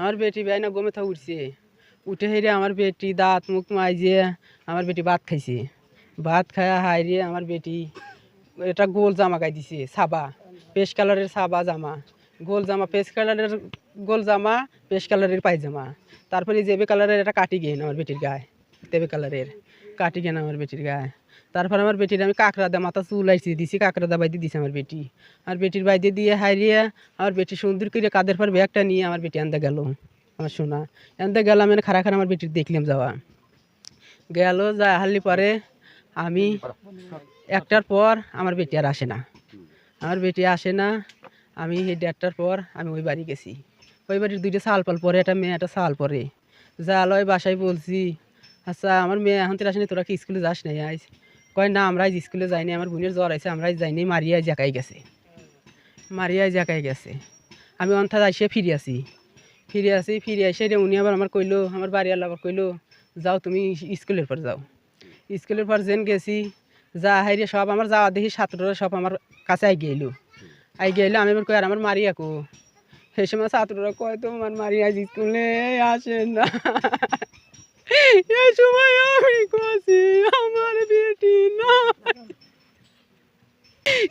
আমার বেটি ভাই না গমে থা উঠছে। উঠে হেরে আমার বেটি দাঁত মুখ মাইজে আমার বেটি ভাত খাইছে। ভাত খায়া হাইরে আমার বেটি এটা গোল জামা গাই দিছে সাবা। পেশ কালারের সাবা জামা। গোল জামা পেশ কালারের গোল জামা পেশ কালারের পায়জামা। তারপরে জেবে কালারের এটা কাটি গেন আমার বেটির গায়ে দেবে কালারের। কাটি গেন আমার বেটির গায়ে? তারপর আমার বেটির আমি কাঁকড়া দা মাথা চুলাইছি, দিছি কাঁকড়া দা বাইদি দিছি আমার বেটি। আমার বেটির বাইদে দিয়ে হারিয়ে আমার বেটি সুন্দর করে কাদের পর ব্যাগটা নিয়ে আমার বেটি আনতে গেল, আমার শোনা আনতে গেলাম মানে খারা খারা আমার বেটির দেখলাম যাওয়া। গেল, যা হারলি পরে আমি একটার পর আমার বেটি আর আসে না। আমার বেটি আসে না, আমি এই দেড়টার পর আমি ওই বাড়ি গেছি। ওই বাড়ির দুইটা সাল পাল পরে, একটা মেয়ে, একটা সাল পরে। যা লয় বাসায় বলছি আচ্ছা আমার মেয়ে এখন তো আসেনি তোরা কি স্কুলে যাস নাই আজ? কয়, না, আমরা আজ স্কুলে যাইনি আমার বোনের জ্বর আছে আমরা যাইনি মারিয়া জাকাই গেছে। মারিয়া জাকাই গেছে। আমি অন্থা এসে ফিরে আসি। ফিরে আসি, ফিরে এসে রে উনি আবার আমার কইলো, আমার বাড়ি আল্লাহ আবার কইলো, যাও তুমি স্কুলের পর যাও। স্কুলের পর যেন গেছি, যা হাইরে সব আমার যাওয়া দেখি ছাত্ররা সব আমার কাছে আই গেলো আই গেলো আমি এবার কই, আর আমার মারিয়া কো? সেই সময় ছাত্ররা কয় তো আমার মারিয়া স্কুলে আসে না। এই সময় আমি কছি আমার বেটি না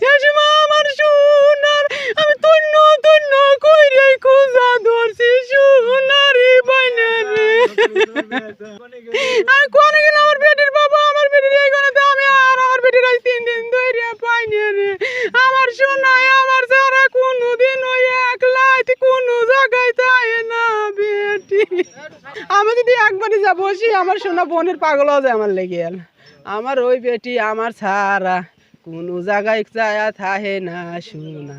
এই সময় আমার সোনার আমি তন্ন তন্ন কইরে খুঁজা ধরছি সোনারি বাইনে রে আমি কোনে গেলে আমার বেটির বাবা আমার বেটির এই কোনাতে আমি আর আমার বেটির আজ তিন দিন ধরে পাইনি রে আমার সোনাই আমার সারা কোনোদিন ওই একলাই কোনো জায়গায় তাই না আমি যদি একবারই যাব আমার সোনা বোনের পাগল যায় আমার লেগে। গেল আমার ওই বেটি, আমার ছাড়া কোনো জায়গায় চায়া থাহে না সোনা।